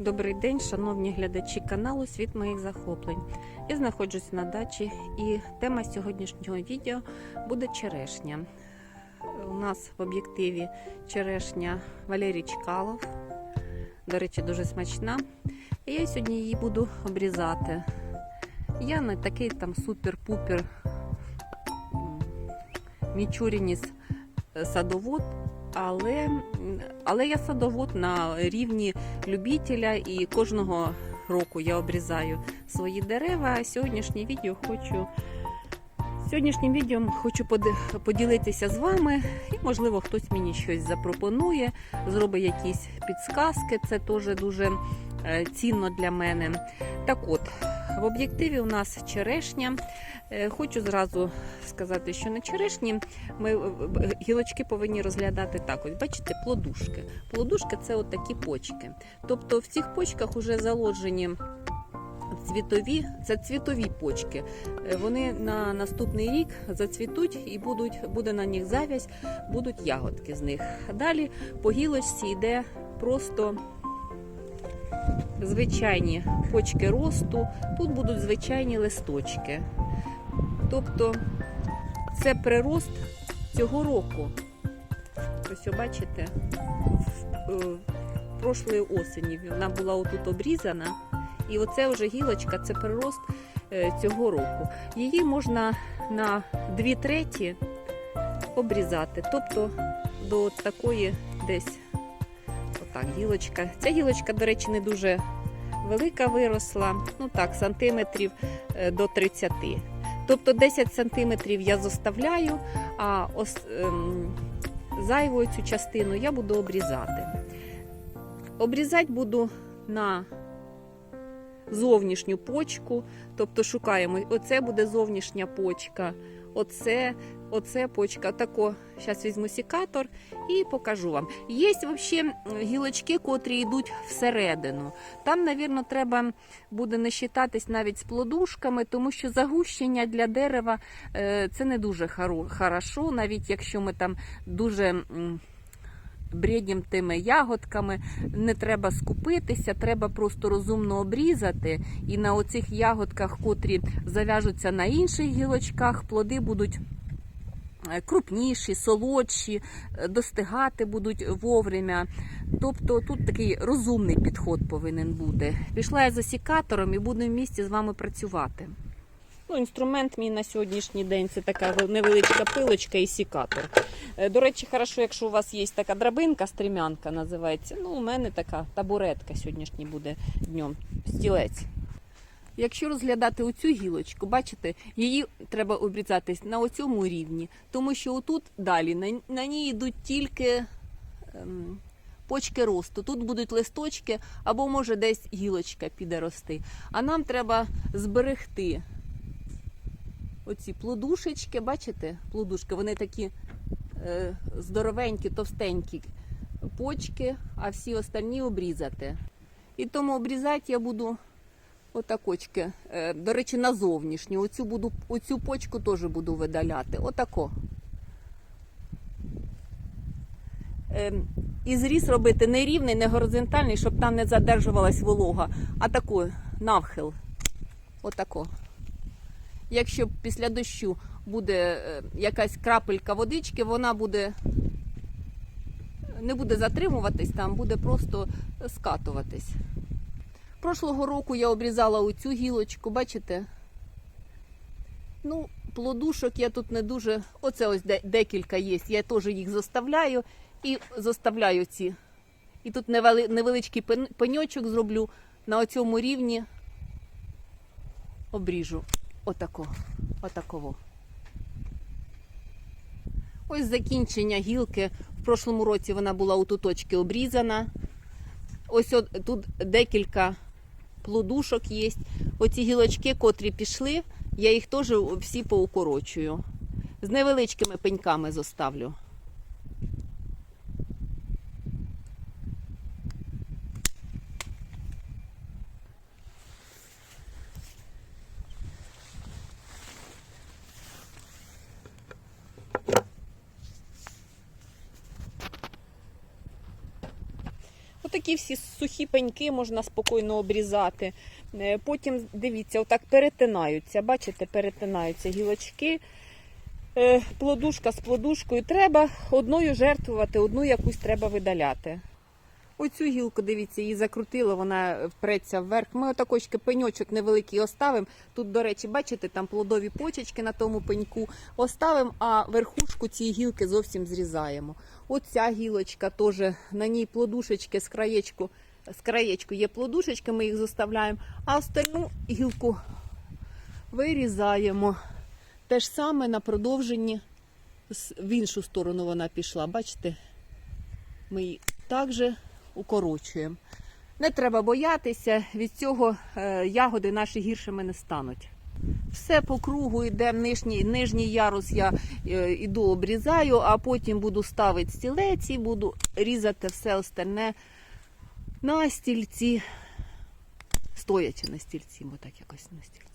Добрий день, шановні глядачі каналу Світ моїх захоплень. Я знаходжусь на дачі, і тема сьогоднішнього відео буде черешня. У нас в об'єктиві черешня Валерій Чкалов. До речі, дуже смачна. І я сьогодні її буду обрізати. Я не такий там супер-пупер мічурініс е, садовод, але, але я садовод на рівні любителя і кожного року я обрізаю свої дерева. Сьогоднішнє відео хочу. Сьогоднішнім відео хочу поділитися з вами, і, можливо, хтось мені щось запропонує, зробить якісь підсказки. Це теж дуже е, цінно для мене. Так от, в об'єктиві у нас черешня. Е, Хочу зразу сказати, що на черешні ми гілочки повинні розглядати так. Ось бачите, плодушки. Плодушки це от такі почки. Тобто в цих почках вже заложені цвітові, це цвітові почки. Е, Вони на наступний рік зацвітуть і будуть, буде на них завязь, будуть ягодки з них. Далі по гілочці йде просто звичайні почки росту, тут будуть звичайні листочки. Тобто це прирост цього року. Ось бачите, в, е, прошлої осені вона була отут обрізана. І оце вже гілочка, це прирост е, цього року. Її можна на 2 треті обрізати. Тобто до такої десь отак гілочка. Ця гілочка, до речі, не дуже велика виросла. Ну так, сантиметрів е, до 30. Тобто 10 сантиметрів я зоставляю, а ос, ем, зайву цю частину я буду обрізати. Обрізати буду на зовнішню почку, тобто шукаємо, оце буде зовнішня почка, оце, оце почка. Тако, зараз візьму сікатор і покажу вам. Є взагалі гілочки, котрі йдуть всередину. Там, навірно, треба буде не считатись навіть з плодушками, тому що загущення для дерева е, це не дуже хорошо, навіть якщо ми там дуже. М, Бреднім тими ягодками не треба скупитися, треба просто розумно обрізати. І на оцих ягодках, котрі зав'яжуться на інших гілочках, плоди будуть е, крупніші, солодші, е, достигати будуть вовремя. Тобто тут такий розумний підход повинен бути. Пішла я за сікатором і буду в місті з вами працювати. Ну, інструмент мій на сьогоднішній день це така невеличка пилочка і сікатор. Е, До речі, хорошо, якщо у вас є така драбинка, стрімянка називається. Ну, у мене така табуретка сьогоднішній буде днем, стілець. Якщо розглядати оцю гілочку, бачите, її треба обрізати на оцьому рівні, тому що отут далі на, на ній йдуть тільки ем, почки росту. Тут будуть листочки або може десь гілочка піде рости. А нам треба зберегти оці плодушечки, бачите, плодушки, вони такі е, здоровенькі, товстенькі почки, а всі остальні обрізати. І тому обрізати я буду отакочки. Е, до речі, на зовнішню. Оцю, буду, оцю почку теж буду видаляти. Отако. Е, і зріз робити не рівний, не горизонтальний, щоб там не задержувалась волога, а тако, навхил. Отако. Якщо після дощу буде е, якась крапелька водички, вона буде не буде затримуватись там, буде просто скатуватись. Прошлого року я обрізала оцю гілочку, бачите? Ну, плодушок я тут не дуже. Оце ось декілька є. Я теж їх заставляю і заставляю ці. І тут невеличкий пеньочок зроблю на оцьому рівні. Обріжу. Отако. Отаково. Ось закінчення гілки. В прошлому році вона була у туточки обрізана. Ось от, тут декілька плодушок є. Оці гілочки, котрі пішли, я їх теж всі поукорочую. З невеличкими пеньками зоставлю. Такі всі сухі пеньки можна спокійно обрізати. Е, Потім, дивіться, отак перетинаються. Бачите, перетинаються гілочки. Е, Плодушка з плодушкою. Треба одною жертвувати, одну якусь треба видаляти. Оцю гілку, дивіться, її закрутило, вона впреться вверх. Ми отакочки пеньочок невеликий оставимо. Тут, до речі, бачите, там плодові почечки на тому пеньку оставимо, а верхушку цієї гілки зовсім зрізаємо. Оця гілочка теж на ній плодушечки з краєчку, з краєчку є плодушечки, ми їх заставляємо, а остальну гілку вирізаємо. Те ж саме на продовженні в іншу сторону вона пішла. Бачите? Ми її також укорочуємо. Не треба боятися, від цього е, ягоди наші гіршими не стануть. Все по кругу йде нижній, нижній ярус я е, іду обрізаю, а потім буду ставити стілець і буду різати все остальне на стільці, стоячи на стільці, бо так якось на стільці.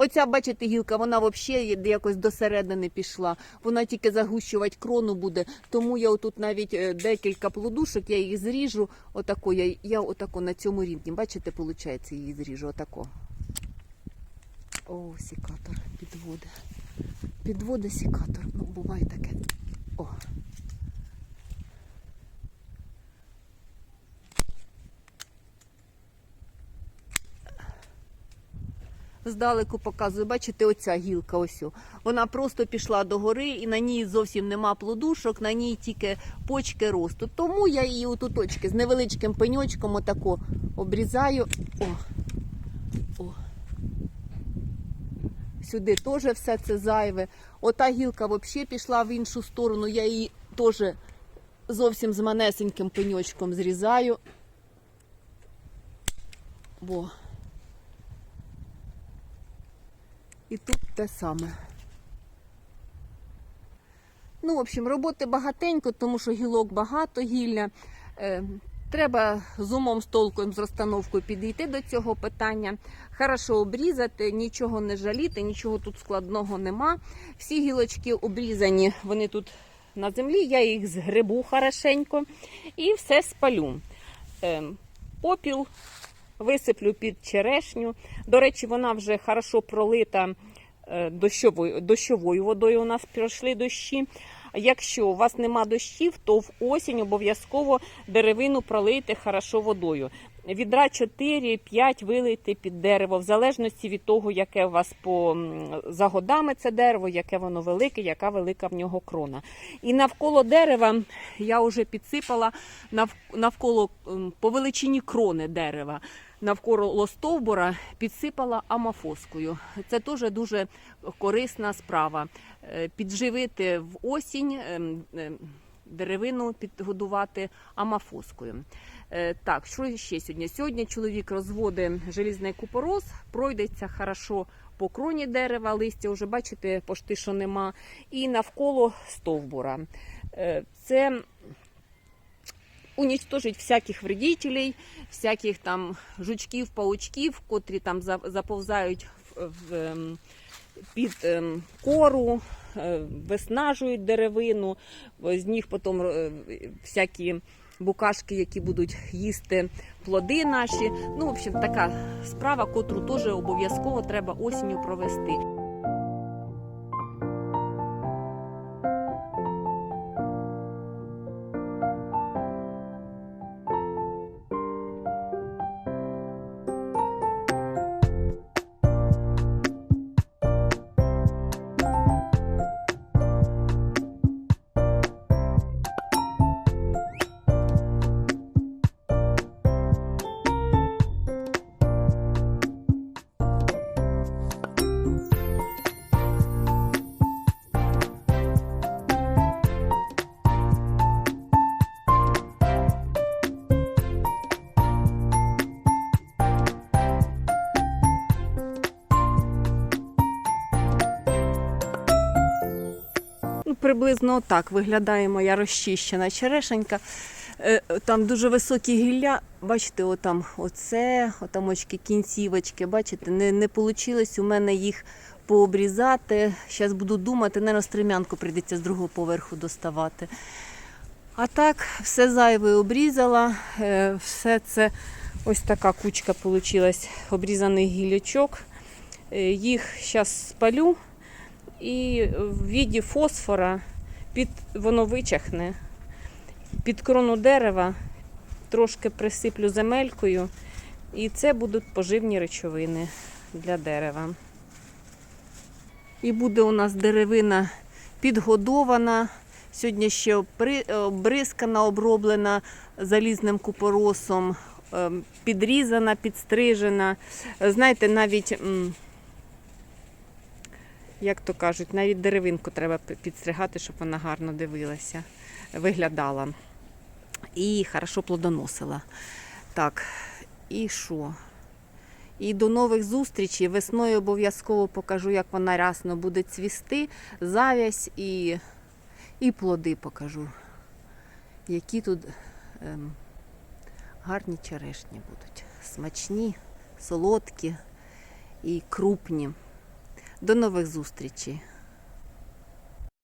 Оця, бачите, гілка, вона взагалі якось до середини пішла. Вона тільки загущувати крону буде. Тому я отут навіть е, декілька плодушок, я їх зріжу. Отако, я, я отако на цьому рівні. Бачите, виходить, її зріжу. Отако. О, сікатор підводи. Підводи сікатор. Ну, буває таке. О. Здалеку показую, бачите, оця гілка ось. Вона просто пішла до гори і на ній зовсім нема плодушок, на ній тільки почки ростуть. Тому я її отуточки з невеличким пеньочком отако обрізаю. О. О. Сюди теж все це зайве. Ота гілка взагалі пішла в іншу сторону. Я її теж зовсім з манесеньким пеньочком зрізаю. Бо. І тут те саме. Ну, в общем, роботи багатенько, тому що гілок багато гілля. Е, треба з умом, з толком, з розстановкою підійти до цього питання. Хорошо обрізати, нічого не жаліти, нічого тут складного нема. Всі гілочки обрізані, вони тут на землі, я їх згребу хорошенько і все спалю. Е, попіл висиплю під черешню. До речі, вона вже хорошо пролита е, дощовою, дощовою водою. У нас пройшли дощі. Якщо у вас нема дощів, то в осінь обов'язково деревину пролийте хорошо водою. Відра 4-5 вилийте під дерево, в залежності від того, яке у вас по за годами це дерево, яке воно велике, яка велика в нього крона. І навколо дерева я вже підсипала нав- навколо по величині крони дерева. Навколо стовбура підсипала амафоскою. Це теж дуже корисна справа. Е, Підживити в осінь ем, ем, деревину підгодувати амафоскою. Е, Так, що ще сьогодні? Сьогодні чоловік розводить желізний купорос, пройдеться хорошо по кроні дерева, листя вже бачите, пошти що нема, і навколо стовбура. Е, Це унічтожить всяких вредителей, всяких там жучків, паучків, котрі там заповзають в, ем, під ем, кору, е, виснажують деревину, з них потім всякі букашки, які будуть їсти плоди наші. Ну, в общем, така справа, котру теж обов'язково треба осінню провести. Приблизно так виглядає моя розчищена черешенька. Е, Там дуже високі гілля. Бачите, отам оце, отам очки, кінцівочки. Бачите, не, не вийшло у мене їх пообрізати. Зараз буду думати, не стрімянку прийдеться з другого поверху доставати. А так, все зайве обрізала. е, Все це ось така кучка вийшла обрізаних гілячок. Е, Їх зараз спалю і в віді фосфора під, воно вичахне. Під крону дерева трошки присиплю земелькою, і це будуть поживні речовини для дерева. І буде у нас деревина підгодована. Сьогодні ще обризкана, оброблена залізним купоросом, ем, підрізана, підстрижена. Знаєте, навіть, як то кажуть, навіть деревинку треба підстригати, щоб вона гарно дивилася, виглядала. І хорошо плодоносила. Так, і що? І до нових зустрічей. Весною обов'язково покажу, як вона рясно буде цвісти, завязь і, і плоди покажу. Які тут ем, гарні черешні будуть. Смачні, солодкі і крупні. До нових зустрічей!